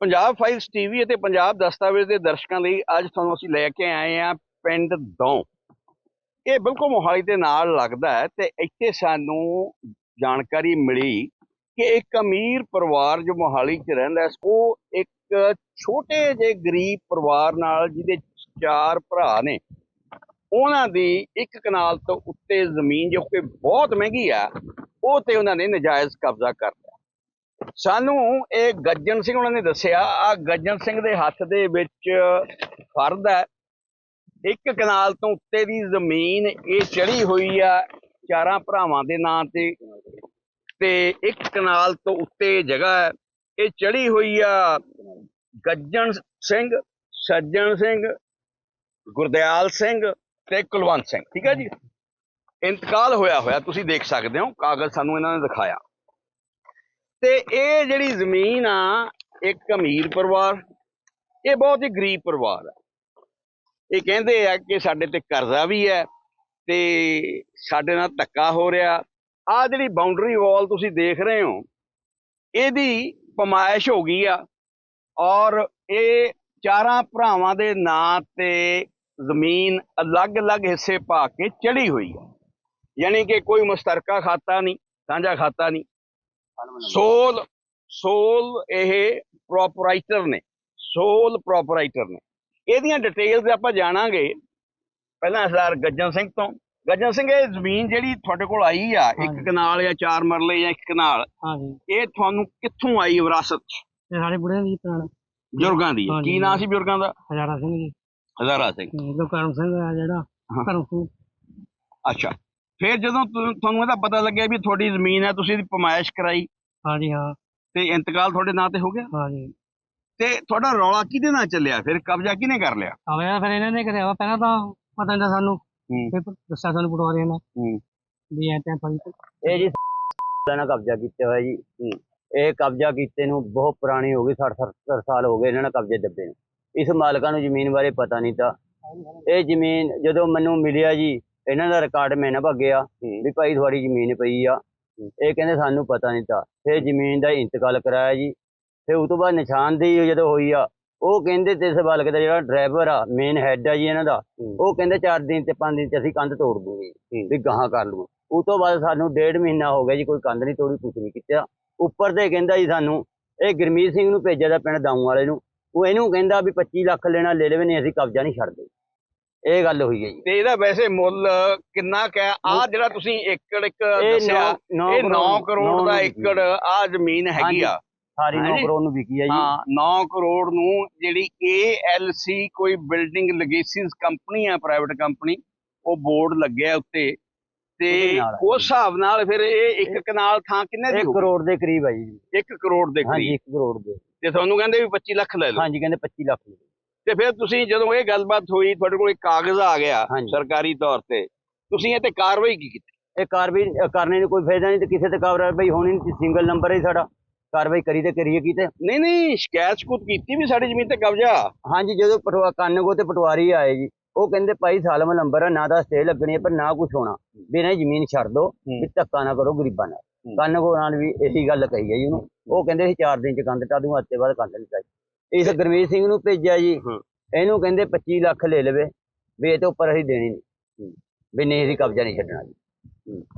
Punjab files TV ਅਤੇ ਪੰਜਾਬ ਦਸਤਾਵੇਜ਼ ਦੇ ਦਰਸ਼ਕਾਂ ਲਈ ਅੱਜ ਤੁਹਾਨੂੰ ਅਸੀਂ ਲੈ ਕੇ ਆਏ ਹਾਂ ਪਿੰਡ ਦੌਂ। ਇਹ ਬਿਲਕੁਲ ਮੋਹਾਲੀ ਦੇ ਨਾਲ ਲੱਗਦਾ ਹੈ ਤੇ ਇੱਥੇ ਸਾਨੂੰ ਜਾਣਕਾਰੀ ਮਿਲੀ ਕਿ ਇੱਕ ਅਮੀਰ ਪਰਿਵਾਰ ਜੋ ਮੋਹਾਲੀ 'ਚ ਰਹਿੰਦਾ ਹੈ, ਉਹ ਇੱਕ ਛੋਟੇ ਜਿਹੇ ਗਰੀਬ ਪਰਿਵਾਰ ਨਾਲ ਜਿਹਦੇ ਚਾਰ ਭਰਾ ਨੇ, ਉਹਨਾਂ ਦੀ ਇੱਕ ਕਨਾਲ ਤੋਂ ਉੱਤੇ ਜ਼ਮੀਨ ਜੋ ਕਿ ਬਹੁਤ ਮਹਿੰਗੀ ਆ ਉਹ ਤੇ ਉਹਨਾਂ ਨੇ ਨਜਾਇਜ਼ ਕਬਜ਼ਾ ਕਰ ਲਿਆ। ਸਾਨੂੰ ਇਹ ਗੱਜਣ ਸਿੰਘ ਉਹਨਾਂ ਨੇ ਦੱਸਿਆ ਆ ਗੱਜਣ ਸਿੰਘ ਦੇ ਹੱਥ ਦੇ ਵਿੱਚ ਫਰਦ ਹੈ। ਇੱਕ ਕਨਾਲ ਤੋਂ ਉੱਤੇ ਦੀ ਜ਼ਮੀਨ, ਇਹ ਚੜੀ ਹੋਈ ਆ ਚਾਰਾਂ ਭਰਾਵਾਂ ਦੇ ਨਾਂ ਤੇ ਤੇ ਇੱਕ ਕਨਾਲ ਤੋਂ ਉੱਤੇ ਜਗ੍ਹਾ ਹੈ। ਇਹ ਚੜੀ ਹੋਈ ਆ ਗੱਜਣ ਸਿੰਘ, ਸੱਜਣ ਸਿੰਘ, ਗੁਰਦਿਆਲ ਸਿੰਘ ਤੇ ਕੁਲਵੰਤ ਸਿੰਘ। ਠੀਕ ਹੈ ਜੀ? ਇੰਤਕਾਲ ਹੋਇਆ ਹੋਇਆ, ਤੁਸੀਂ ਦੇਖ ਸਕਦੇ ਹੋ, ਕਾਗਜ਼ ਸਾਨੂੰ ਇਹਨਾਂ ਨੇ ਦਿਖਾਇਆ। ਤੇ ਇਹ ਜਿਹੜੀ ਜ਼ਮੀਨ ਆ, ਇੱਕ ਅਮੀਰ ਪਰਿਵਾਰ, ਇਹ ਬਹੁਤ ਹੀ ਗਰੀਬ ਪਰਿਵਾਰ ਆ। ਇਹ ਕਹਿੰਦੇ ਆ ਕਿ ਸਾਡੇ ਤੇ ਕਰਜ਼ਾ ਵੀ ਹੈ ਤੇ ਸਾਡੇ ਨਾਲ ਧੱਕਾ ਹੋ ਰਿਹਾ। ਆ ਜਿਹੜੀ ਬਾਉਂਡਰੀ ਵਾਲ ਤੁਸੀਂ ਦੇਖ ਰਹੇ ਹੋ, ਇਹਦੀ ਪਮਾਇਸ਼ ਹੋ ਗਈ ਆ ਔਰ ਇਹ ਚਾਰਾਂ ਭਰਾਵਾਂ ਦੇ ਨਾਂ ਤੇ ਜ਼ਮੀਨ ਅਲੱਗ-ਅਲੱਗ ਹਿੱਸੇ ਪਾ ਕੇ ਚੜੀ ਹੋਈ ਹੈ ਯਾਨੀ ਕਿ ਕੋਈ ਮੁਸ਼ਤਰਕਾ ਖਾਤਾ ਨਹੀਂ, ਸਾਂਝਾ ਖਾਤਾ ਨਹੀਂ ਸੋਲ ਸੋਲ ਇਹ ਪ੍ਰੋਪਰਾਈਟਰ ਨੇ ਸੋਲ ਪ੍ਰੋਪਰਾਈਟਰ ਨੇ। ਇਹਦੀਆਂ ਡਿਟੇਲਸ ਆਪਾਂ ਜਾਣਾਂਗੇ ਪਹਿਲਾਂ ਸਰਦਾਰ ਗੱਜਣ ਸਿੰਘ ਤੋਂ। ਗੱਜਣ ਸਿੰਘ ਇਹ ਜ਼ਮੀਨ ਜਿਹੜੀ ਤੁਹਾਡੇ ਕੋਲ ਆਈ ਆ ਇੱਕ। ਕਨਾਲ ਜਾਂ ਚਾਰ ਮਰਲੇ ਜਾਂ ਇੱਕ ਕਨਾਲ ਹਾਂਜੀ। ਇਹ ਤੁਹਾਨੂੰ ਕਿੱਥੋਂ ਆਈ ਵਿਰਾਸਤ ਇਹ ਸਾਡੇ ਬੁੜੇ ਦੀ ਪੁਰਾਣਾ। ਬਜ਼ੁਰਗਾਂ ਦੀ। ਕੀ ਨਾਂ ਸੀ ਬਜ਼ੁਰਗਾਂ ਦਾ? ਹਜ਼ਾਰਾ ਸਿੰਘ ਜੀ। ਹਜ਼ਾਰਾ ਸਿੰਘ। ਗੁਰਕਰਮ ਸਿੰਘ ਆ ਜਿਹੜਾ ਸਿੰਘ। ਅੱਛਾ। ਫਿਰ ਜਦੋਂ ਤੁ- ਤੁਹਾਨੂੰ ਇਹਦਾ ਪਤਾ ਲੱਗਿਆ ਵੀ ਤੁਹਾਡੀ ਜ਼ਮੀਨ ਹੈ ਤੁਸੀਂ ਇਹਦੀ ਪਮਾਇਸ਼ ਕਰਾਈ। ਹਾਂਜੀ ਹਾਂ। ਤੇ ਇੰਤਕਾਲ ਤੁਹਾਡੇ ਨਾਂ ਤੇ ਹੋ ਗਿਆ? ਹਾਂਜੀ। ਤੇ ਤੁਹਾਡਾ ਰੌਲਾ ਕਿਹਦੇ ਨਾਲ ਚੱਲਿਆ? ਫਿਰ ਕਬਜ਼ਾ ਕਿਹਨੇ ਕਰ ਲਿਆ? ਆਇਆ ਫਿਰ ਇਹਨਾਂ ਨੇ ਕਰਿਆ ਵਾ। ਪਹਿਲਾਂ ਤਾਂ ਪਤਾ ਨਹੀਂ ਸਾਨੂੰ ਹੂੰ। ਫਿਰ ਦੱਸਿਆ ਸਾਨੂੰ ਪਟਵਾਰੀਆਂ ਨੇ। ਹੂੰ। ਵੀ ਐ ਤਾਂ ਪਈ ਇਹ ਜੀ ਨਾਲ ਕਬਜ਼ਾ ਕੀਤਾ ਹੋਇਆ ਜੀ। ਇਹ ਕਬਜ਼ਾ ਕੀਤੇ ਨੂੰ ਬਹੁਤ ਪੁਰਾਣੀ ਹੋ ਗਈ 60 70 ਸਾਲ ਹੋ ਗਏ ਇਹਨਾਂ ਨੇ ਕਬਜ਼ੇ ਦੱਬੇ ਨੂੰ। ਇਸ ਮਾਲਕਾਂ ਨੂੰ ਜ਼ਮੀਨ ਬਾਰੇ ਪਤਾ ਨਹੀਂ ਤਾਂ। ਇਹ ਜ਼ਮੀਨ ਜਦੋਂ ਮੈਨੂੰ ਮਿਲਿਆ ਜੀ ਇਹਨਾਂ ਦਾ ਰਿਕਾਰਡ ਮੈਂ ਨਾ ਭੱਗਿਆ ਵੀ ਭਾਈ ਤੁਹਾਡੀ ਜ਼ਮੀਨ ਪਈ ਆ। ਇਹ ਕਹਿੰਦੇ ਸਾਨੂੰ ਪਤਾ ਨਹੀਂ ਤਾਂ। ਫਿਰ ਜ਼ਮੀਨ ਦਾ ਇੰਤਕਾਲ ਕਰਾਇਆ ਜੀ। ਫਿਰ ਉਸ ਤੋਂ ਬਾਅਦ ਨਿਸ਼ਾਨਦੇਹੀ ਜਦੋਂ ਹੋਈ ਆ ਉਹ ਕਹਿੰਦੇ ਤੇ ਇਸ ਮਾਲਕ ਦਾ ਜਿਹੜਾ ਡਰਾਈਵਰ ਆ ਮੇਨ ਹੈਡ ਆ ਜੀ ਇਹਨਾਂ ਦਾ ਉਹ ਕਹਿੰਦੇ 4 ਦਿਨ ਤੇ 5 ਦਿਨ ਚ ਅਸੀਂ ਕੰਧ ਤੋੜ ਦੂੰਗੇ ਵੀ ਗਾਹਾਂ ਕਰ ਲੂ ਉਸ ਤੋਂ ਬਾਅਦ ਸਾਨੂੰ ਡੇਢ ਮਹੀਨਾ ਹੋ ਗਿਆ ਜੀ ਕੋਈ ਕੰਧ ਨਹੀਂ ਤੋੜੀ ਕੁਛ ਨਹੀਂ ਕੀਤਾ। ਉੱਪਰ ਤੇ ਕਹਿੰਦਾ ਜੀ ਸਾਨੂੰ ਇਹ ਗੁਰਮੀਤ ਸਿੰਘ ਨੂੰ ਭੇਜਿਆ ਦਾ ਪਿੰਡ ਦਾਊ ਵਾਲੇ ਨੂੰ। ਉਹ ਇਹਨੂੰ ਕਹਿੰਦਾ ਵੀ 25 ਲੱਖ ਲੈਣਾ ਲੈ ਲਵੇ ਨਹੀਂ ਅਸੀਂ ਕਬਜ਼ਾ ਨਹੀਂ ਛੱਡਦੇ। ਇਹ ਗੱਲ ਹੋਈ ਹੈ ਜੀ। ਤੇ ਇਹਦਾ ਵੈਸੇ ਮੁੱਲ ਕਿੰਨਾ ਕਾ ਆ ਜਿਹੜਾ ਤੁਸੀਂ ਏਕੜ ਇੱਕ ਇਹ ਦੱਸਿਆ ਨੌ- ਨੌ ਇਹ 9 ਕਰੋੜ ਨੌ ਦਾ ਨੂੰ ਏਕੜ ਆ ਜ਼ਮੀਨ ਹੈਗੀ। ਆ। ਸਾਰੀ ਹਾਂਜੀ। 9 ਕਰੋੜ ਨੂੰ ਵਿਕੀ ਹੈ ਜੀ। ਹਾਂ 9 ਕਰੋੜ ਨੂੰ ਜਿਹੜੀ ALC ਕੋਈ ਬਿਲਡਿੰਗ ਲਗੇਸੀਜ਼ ਕੰਪਨੀ ਆ ਪ੍ਰਾਈਵੇਟ ਕੰਪਨੀ ਉਹ ਬੋਰਡ ਲੱਗਿਆ ਉੱਤੇ। ਤੇ ਉਹਦੇ ਨਾਲ ਆ। ਉਸ ਹਿਸਾਬ ਨਾਲ ਫਿਰ ਇਹ ਇੱਕ ਕਨਾਲ ਥਾਂ ਕਿੰਨੇ ਦੀ 1 ਹੋਊਗੀ? ਕਰੋੜ ਦੇ ਕਰੀਬ ਹੈ ਜੀ। 1 ਕਰੋੜ ਦੇ ਹਾਂਜੀ ਕਰੀਬ। 1 ਕਰੋੜ ਦੇ। ਤੇ ਤੁਹਾਨੂੰ ਕਹਿੰਦੇ ਵੀ 25 ਲੱਖ ਲੈ ਲਓ। ਹਾਂਜੀ ਕਹਿੰਦੇ 25 ਲੱਖ। ਦੇ। ਤੇ ਫਿਰ ਤੁਸੀਂ ਜਦੋਂ ਇਹ ਗੱਲਬਾਤ ਹੋਈ ਤੁਹਾਡੇ ਕੋਲ ਇੱਕ ਕਾਗਜ਼ ਆ ਗਿਆ। ਸਰਕਾਰੀ ਤੌਰ ਤੇ ਤੁਸੀਂ ਇਹ ਤੇ ਕਾਰਵਾਈ ਕੀ ਕੀਤੀ? ਇਹ ਕਾਰਵਾਈ ਕਰਨੇ ਨੂੰ ਕੋਈ ਫਾਇਦਾ ਨਹੀਂ ਤੇ ਕਿਸੇ ਤੇ ਕਾਰਵਾਈ ਹੋਣੀ ਨਹੀਂ ਸਿੰਗਲ ਨੰਬਰ ਹੈ ਸਾਡਾ। ਕਾਰਵਾਈ ਕਰੀ ਤੇ ਕਰੀਏ ਕੀਤੇ ਨਹੀਂ ਨਹੀਂ ਸ਼ਿਕਾਇਤ ਸ਼ਿਕੂਤ ਕੀਤੀ ਵੀ ਸਾਡੀ ਜ਼ਮੀਨ ਤੇ ਕਬਜ਼ਾ? ਹਾਂਜੀ ਜਦੋਂ ਪਟਵਾ ਕਾਨੂੰਗੋ ਤੇ ਪਟਵਾਰੀ ਆਏ ਜੀ ਉਹ ਕਹਿੰਦੇ ਭਾਈ ਸਾਲਮ ਨੰਬਰ ਆ ਨਾ ਤਾਂ ਸਟੇ ਲੱਗਣੀ ਹੈ ਪਰ ਨਾ ਕੁਝ ਹੋਣਾ। ਵੀ ਦੀ ਜ਼ਮੀਨ ਛੱਡ ਦਿਓ ਵੀ ਧੱਕਾ ਨਾ ਕਰੋ ਗਰੀਬਾਂ ਨਾਲ। ਕਾਨੂੰਗੋ ਨਾਲ ਵੀ ਇਹੀ ਗੱਲ ਕਹੀ ਹੈ ਜੀ ਉਹਨੂੰ। ਉਹ ਕਹਿੰਦੇ ਸੀ 4 ਦਿਨ ਚ ਕੰਧ ਟਾ ਦੂੰ ਹੱਤੇ ਬਾਅਦ ਕੰਧ ਨਹੀਂ ਇਸ ਗੁਰਮੀਤ ਸਿੰਘ ਨੂੰ ਭੇਜਿਆ ਜੀ। ਇਹਨੂੰ ਕਹਿੰਦੇ 25 ਲੱਖ ਲੈ ਲਵੇ। ਵੀ ਇਹ ਤੋਂ ਉੱਪਰ ਅਸੀਂ ਦੇਣੀ ਨਹੀਂ। ਵੀ ਨਹੀਂ ਅਸੀਂ ਕਬਜ਼ਾ ਨਹੀਂ ਛੱਡਣਾ ਜੀ।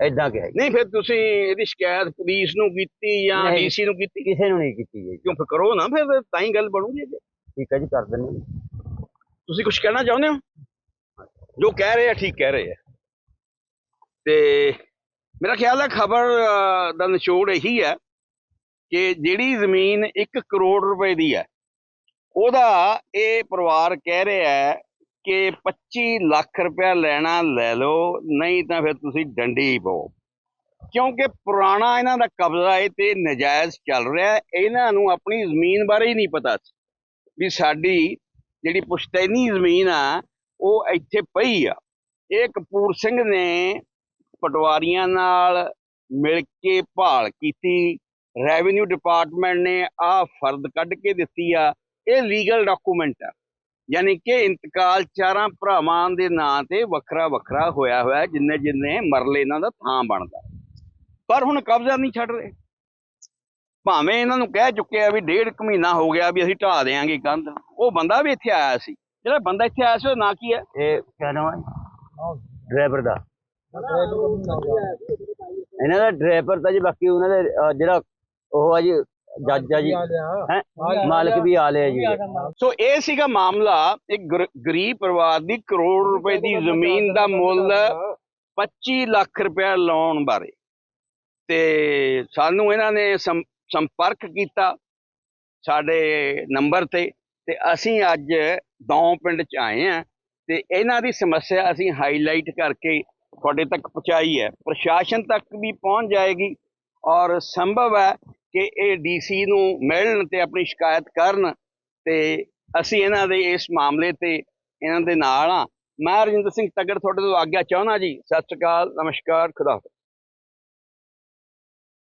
ਐਦਾਂ ਕਿਹਾ ਨਹੀਂ ਫਿਰ ਤੁਸੀਂ ਇਹਦੀ ਸ਼ਿਕਾਇਤ ਪੁਲਿਸ ਨੂੰ ਕੀਤੀ ਜਾਂ। ਡੀਸੀ ਨੂੰ ਕੀਤੀ? ਕਿਸੇ ਨੂੰ ਨਹੀਂ ਕੀਤੀ ਜੀ। ਕਿਉਂ ਕਰੋ ਨਾ ਫਿਰ ਤਾਂ ਹੀ ਗੱਲ ਬਣੂਗੀ। ਠੀਕ ਹੈ ਜੀ ਕਰ ਦਿੰਦੇ। ਤੁਸੀਂ ਕੁਝ ਕਹਿਣਾ ਚਾਹੁੰਦੇ ਹੋ? ਜੋ ਕਹਿ ਰਹੇ ਆ ਠੀਕ ਕਹਿ ਰਹੇ ਆ। ਤੇ ਮੇਰਾ ਖਿਆਲ ਹੈ ਖਬਰ ਦਾ ਨਿਚੋੜ ਇਹੀ ਹੈ ਕਿ ਜਿਹੜੀ ਜ਼ਮੀਨ 1 ਕਰੋੜ ਰੁਪਏ ਦੀ ਹੈ ਉਹਦਾ ਇਹ ਪਰਿਵਾਰ ਕਹਿ ਰਿਹਾ ਹੈ ਕਿ 25 ਲੱਖ ਰੁਪਇਆ ਲੈਣਾ ਲੈ ਲਓ, ਨਹੀਂ ਤਾਂ ਫਿਰ ਤੁਸੀਂ ਡੰਡੀ ਪਾਓ। ਕਿਉਂਕਿ ਪੁਰਾਣਾ ਇਹਨਾਂ ਦਾ ਕਬਜ਼ਾ ਹੈ ਤੇ ਨਜਾਇਜ਼ ਚੱਲ ਰਿਹਾ ਇਹਨਾਂ ਨੂੰ ਆਪਣੀ ਜ਼ਮੀਨ ਬਾਰੇ ਹੀ ਨਹੀਂ ਪਤਾ ਸੀ ਵੀ ਸਾਡੀ ਜਿਹੜੀ ਪੁਸ਼ਤੈਨੀ ਜ਼ਮੀਨ ਆ, ਉਹ ਇੱਥੇ ਪਈ ਆ। ਇਹ ਕਪੂਰ ਸਿੰਘ ਨੇ ਪਟਵਾਰੀਆਂ ਨਾਲ ਮਿਲ ਕੇ ਭਾਲ ਕੀਤੀ, ਰੈਵਨਿਊ ਡਿਪਾਰਟਮੈਂਟ ਨੇ ਆ ਫਰਦ ਕੱਢ ਕੇ ਦਿੱਤੀ ਆ ਇਹ ਲੀਗਲ ਡਾਕੂਮੈਂਟ ਆ। ਯਾਨੀ ਕਿ ਇੰਤਕਾਲ ਚਾਰਾਂ ਭਰਾਵਾਂ ਦੇ ਨਾਂ ਤੇ ਵੱਖਰਾ ਵੱਖਰਾ ਹੋਇਆ ਹੋਇਆ, ਜਿੰਨੇ ਜਿੰਨੇ ਮਰਲੇ ਇਹਨਾਂ ਦਾ ਥਾਂ ਬਣਦਾ। ਪਰ ਹੁਣ ਕਬਜ਼ਾ ਨਹੀਂ ਛੱਡ ਰਹੇ। ਭਾਵੇਂ ਇਹਨਾਂ ਨੂੰ ਕਹਿ ਚੁੱਕੇ ਆ ਵੀ ਡੇਢ ਕੁ ਮਹੀਨਾ ਹੋ ਗਿਆ ਵੀ ਅਸੀਂ ਢਾਹ ਦੇਾਂਗੇ ਕੰਧ। ਉਹ ਬੰਦਾ ਵੀ ਇੱਥੇ ਆਇਆ ਸੀ। ਜਿਹੜਾ ਬੰਦਾ ਇੱਥੇ ਆਇਆ ਸੀ ਉਹ ਨਾਂ ਕੀ ਹੈ? ਇਹ ਕਿਆ ਨਾਮ ਹੈ ਡਰਾਈਵਰ ਦਾ। ਇਹਨਾਂ ਦਾ ਡਰਾਈਵਰ ਤਾਂ ਜੀ ਬਾਕੀ ਉਹਨਾਂ ਦੇ ਜਿਹੜਾ ਉਹ ਆ ਜੀ ਜੱਜ ਆ ਜੀ ਹੈ? ਮਾਲਕ ਵੀ ਆ ਲਿਆ ਜੀ। ਸੋ ਇਹ ਸੀਗਾ ਮਾਮਲਾ ਇੱਕ ਗਰ- ਗਰੀਬ ਪਰਿਵਾਰ ਦੀ ਕਰੋੜ ਰੁਪਏ ਦੀ ਜ਼ਮੀਨ ਦਾ ਮੁੱਲ 25 ਲੱਖ ਰੁਪਏ ਲਾਉਣ ਬਾਰੇ। ਤੇ ਸਾਨੂੰ ਇਹਨਾਂ ਨੇ ਸੰਪਰਕ ਕੀਤਾ ਸਾਡੇ ਨੰਬਰ ਤੇ ਤੇ ਅਸੀਂ ਅੱਜ ਦੌਂ ਪਿੰਡ ਚ ਆਏ ਆ ਤੇ ਇਹਨਾਂ ਦੀ ਸਮੱਸਿਆ ਅਸੀਂ ਹਾਈਲਾਈਟ ਕਰਕੇ ਤੁਹਾਡੇ ਤੱਕ ਪਹੁੰਚਾਈ ਹੈ। ਪ੍ਰਸ਼ਾਸਨ ਤੱਕ ਵੀ ਪਹੁੰਚ ਜਾਏਗੀ ਔਰ ਸੰਭਵ ਹੈ ਕਿ ਇਹ ਡੀਸੀ ਨੂੰ ਮਿਲਣ ਤੇ ਆਪਣੀ ਸ਼ਿਕਾਇਤ ਕਰਨ ਤੇ ਅਸੀਂ ਇਹਨਾਂ ਦੇ ਇਸ ਮਾਮਲੇ ਤੇ ਇਹਨਾਂ ਦੇ ਨਾਲ ਆ ਮੈਂ ਰਜਿੰਦਰ ਸਿੰਘ ਤਗੜ ਤੁਹਾਡੇ ਤੋਂ ਆਗਿਆ ਚਾਹੁੰਦਾ ਜੀ। ਸਤਿ ਸ਼੍ਰੀ ਅਕਾਲ, ਨਮਸਕਾਰ, ਖੁਦਾ